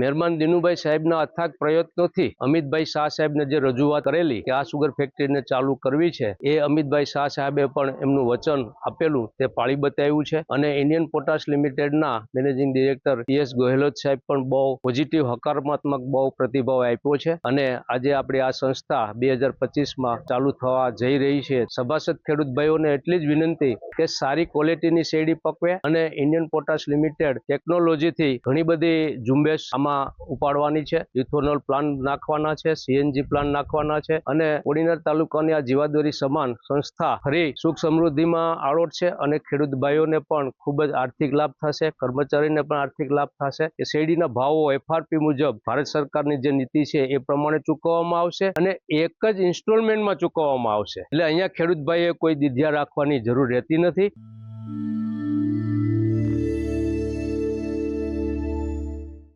મહેરબાન દિનુભાઈ સાહેબના અથાગ પ્રયત્નોથી અમિતભાઈ શાહ સાહેબને જે રજૂઆત કરેલી કે આ સુગર ફેક્ટરીને ચાલુ કરવી છે, એ અમિતભાઈ શાહ સાહેબે પણ એમનું વચન આપેલું તે પાળી બતાવ્યું છે. અને ઇન્ડિયન પોટાશ લિમિટેડના મેનેજિંગ ડિરેક્ટર પીએસ ગોહેલોત સાહેબ પણ બહુ પોઝિટિવ હકારાત્મક, બહુ પ્રતિભાવ આપ્યો છે. અને આજે આપણી આ સંસ્થા બે હજાર પચીસમાં ચાલુ થવા જઈ રહી છે. સભાસદ ખેડૂત ભાઈઓને એટલી જ વિનંતી કે સારી ક્વોલિટીની શેરડી પકવે અને ઇન્ડિયન પોટાશ લિમિટેડ ટેકનોલોજીથી ઘણી બધી ઝુંબેશ આમાં ઉપાડવાની છે. ઇથોનોલ પ્લાન્ટ નાખવાના છે, સીએનજી પ્લાન્ટ નાખવાના છે અને કોડીનાર તાલુકાની આ જીવાદોરી સમાન સંસ્થા ફરી સુખ સમૃદ્ધિમાં આળોટ છે અને ખેડૂત ભાઈઓને પણ ખૂબ જ આર્થિક લાભ થશે, કર્મચારીને પણ આર્થિક લાભ થશે. કે શેરડીના ભાવો એફઆરપી મુજબ ભારત સરકારની જે નીતિ છે એ પ્રમાણે ચૂકવવામાં આવશે અને એક જ ઇન્સ્ટોલમેન્ટમાં ચૂકવવામાં આવશે. એટલે અહીંયા ખેડૂત ભાઈએ કોઈ દિધ્યા રાખવાની જરૂર રહેતી નથી.